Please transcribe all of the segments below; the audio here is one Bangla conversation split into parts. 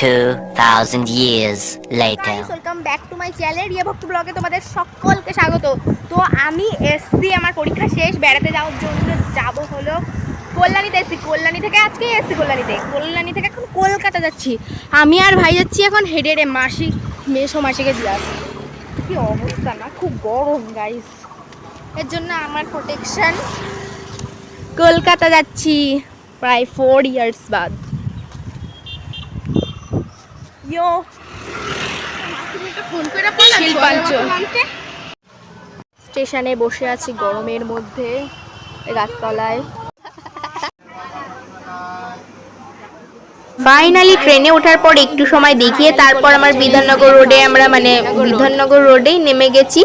2,000 years later. Welcome back to my channel Riya Bhakta ব্লগে তোমাদের সকলকে স্বাগত। তো আমি এসছি আমার পরীক্ষা শেষ বেড়াতে যাওয়ার জন্য যাব হলো কল্যাণীতে এসছি। কল্যাণী থেকে আজকেই এসছি কল্যাণীতে। কল্যাণী থেকে এখন কলকাতা যাচ্ছি। আমি আর ভাই যাচ্ছি এখন হেডে হেডে মাসি মেসো মাসিকে দিয়ে কি অবস্থা না খুব গরম গাইস এর জন্য আমার প্রোটেকশন কলকাতা যাচ্ছি প্রায় ফোর ইয়ার্স বাদ। স্টেশনে বসে আছি গরমের মধ্যে, গাছতলায়। ফাইনালি ট্রেনে ওঠার পর একটু সময় দেখিয়ে তারপর আমার বিধাননগর রোডে আমরা মানে বিধাননগর রোডেই নেমে গেছি।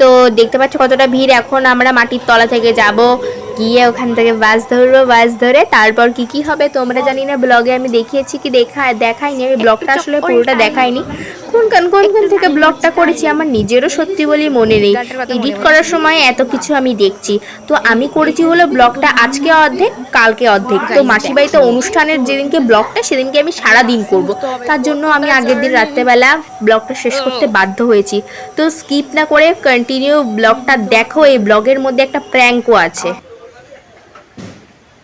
তো দেখতে পাচ্ছ কতটা ভিড়। এখন আমরা মাটির তলা থেকে যাব। গিয়ে ওখান থেকে বাস ধরবো বাস ধরে তারপর কি কি হবে তোমরা জানি না ব্লগে আমি দেখিয়েছি কি দেখা দেখাইনি আমি ব্লগটা আসলে পুরোটা দেখাইনি। কোন কোন কোন কোন থেকে ব্লগটা করেছি আমার নিজেরও সত্যি বলি মনে নেই। এডিট করার সময় এত কিছু আমি দেখছি। তো আমি করেছি হলো ব্লগটা আজকে অর্ধেক কালকে অর্ধেক। তো মাসিবাড়িতে অনুষ্ঠানের যেদিনকে ব্লগটা সেদিনকে আমি সারা দিন করব। তার জন্য আমি আগের দিন রাত্রেবেলা ব্লগটা শেষ করতে বাধ্য হয়েছি। তো স্কিপ না করে কন্টিনিউ ব্লগটা দেখো এই ব্লগের মধ্যে একটা প্র্যাঙ্কও আছে।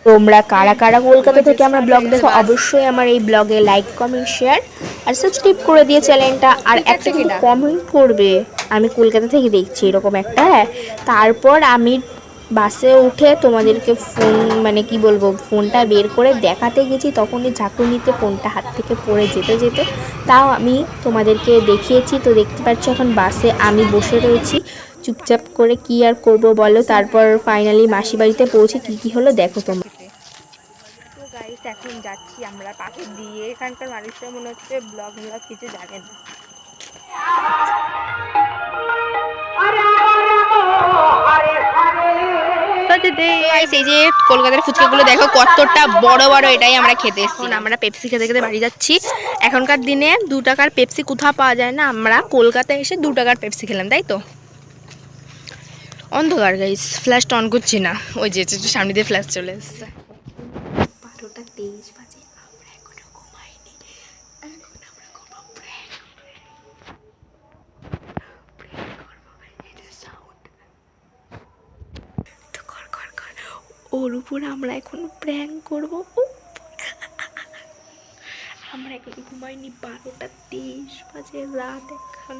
তোমরা কারা কারা কলকাতা থেকে আমার ব্লগ দেখো অবশ্যই আমার এই ব্লগে লাইক কমেন্ট শেয়ার আর সাবস্ক্রাইব করে দিয়ে চ্যানেলটা আর একটা কিন্তু কমেন্ট করবে আমি কলকাতা থেকে দেখছি এরকম একটা হ্যাঁ। তারপর আমি বাসে উঠে তোমাদেরকে ফোন মানে কি বলব ফোনটা বের করে দেখাতে গেছি। তখনই ঝাঁকুনিতে ফোনটা হাত থেকে পড়ে যেতে যেতে। তাও আমি তোমাদেরকে দেখিয়েছি। তো দেখতে পাচ্ছ এখন বাসে আমি বসে রয়েছি। চুপচাপ করে কি আর করব বলো? তারপর ফাইনালি মাসি বাড়িতে পৌঁছে কি কি হলো দেখো তোমরা। তো গাইস এখন যাচ্ছি আমরা পাখি দিয়ে। এখানকার মানুষরা মনে হচ্ছে ব্লগ ব্লগ কিছু জানে না। এই যে কলকাতার ফুচকাগুলো দেখো কতটা বড় বড় এটাই আমরা খেতে এসেছি। আমরা পেপসি খেতে খেতে বাড়ি যাচ্ছি। এখনকার দিনে দু টাকার পেপসি কোথাও পাওয়া যায় না। আমরা কলকাতায় এসে দু টাকার পেপসি খেলাম তাই তো? অন্ধকার গাইস ফ্ল্যাশটা অন করছি না। ওই যে সামনে দিয়ে ফ্ল্যাশ চলে এসছে। বারোটা তেইশ বাজে ওর উপর আমরা এখন প্র্যাঙ্ক করব। আমরা এখন ঘুমাইনি, বারোটা তেইশ বাজে, রাত এখন।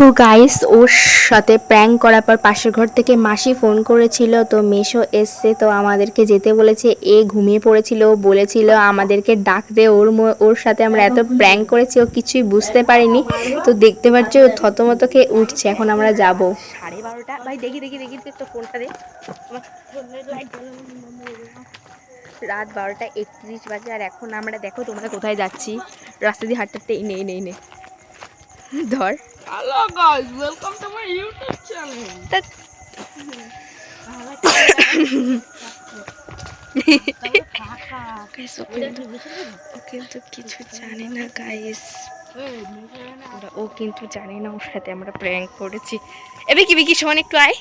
তো গাইস ওর সাথে প্র্যাঙ্ক করার পর পাশের ঘর থেকে মাসি ফোন করেছিল, তো মেশো এসছে, তো আমাদেরকে যেতে বলেছে। এ ঘুমিয়ে পড়েছিল, বলেছিল আমাদেরকে ডাক দে ওর ওর সাথে আমরা এত প্র্যাঙ্ক করেছি, ও কিছুই বুঝতে পারিনি। তো দেখতে পাচ্ছ ও থতমত খেয়ে উঠছে, এখন আমরা যাব। সাড়ে বারোটা, ভাই দেখি দেখি দেখি ফোনটা রাত বারোটা একত্রিশ বাজে, আর এখন আমরা দেখো তোমরা কোথায় যাচ্ছি। রাস্তা দিয়ে হাঁটতে হাঁটতে, এই নে এই নে এই নে। ধর। Guys, welcome to my YouTube channel. তা ও কিন্তু- কিছু জানে না গাইস ও কিন্তু জানে না ওর সাথে আমরা প্র্যাঙ্ক করেছি। এবে কি বিকি শোন একটু আয়।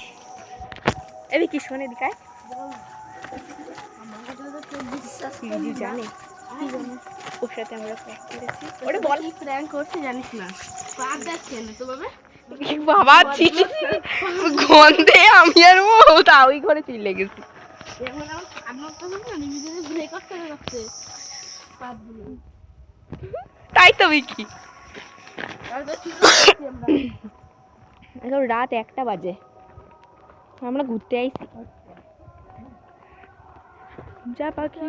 এবে কি শোন এদিকে আয়। জানে ওর সাথে আমরা প্র্যাঙ্ক করেছি। ওটা বল। প্র্যাঙ্ক করতে জানিস না। পার দেখছেন তো বাবা। গন্ধে আমি আর ও তা ওই ঘরে চিল্লে গেছি। এখন আমার খাবার তো না নিজেদের ব্রেক আপ করে রাখছে। তাই তো বিকি। এখন রাত একটা বাজে। আমরা ঘুরতে আইছি। যা পাখি।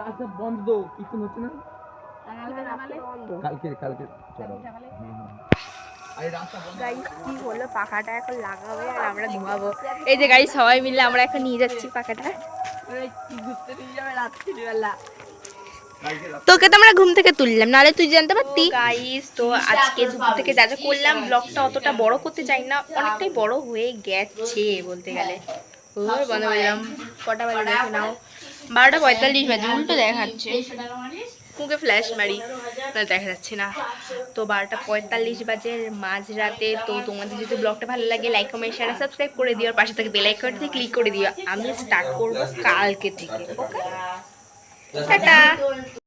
রাস্তা বন্ধ কিছু হচ্ছে না? কালকে কালকে চলো। আরে রাস্তা বন্ধ। গাইস কি হলো? পাখাটা এখন লাগাবে আর আমরা ধোয়াবো এই যে গাড়ি সবাই মিলে আমরা এখন নিয়ে যাচ্ছি পাখাটা। ঘুরতে নিয়ে যাবে রাত্রিবেলা? তোকে তো আমরা ঘুম থেকে তুললাম নাহলে তুই জানতে পারতি। গাইস তো আজকে দুপুর থেকে যা যা করলাম ব্লগটা অতটা বড় করতে চাই না অনেকটাই বড় হয়ে গেছে বলতে গেলে। ওই বন্ধ কটা বাজে দেখে নাও। বারোটা পঁয়তাল্লিশ বাজে, উল্টো দেখাচ্ছে। মুখে ফ্ল্যাশ মারি দেখা যাচ্ছে না। তো বারোটা পঁয়তাল্লিশ বাজে মাঝরাতে, তো তোমাদের যদি ব্লগটা ভালো লাগে লাইক কমেন্ট শেয়ার সাবস্ক্রাইব করে দিও। আর পাশে থেকে বেল আইকনটিতে ক্লিক করে দিও। আমি স্টার্ট করব কালকে থেকে ওকে টাটা!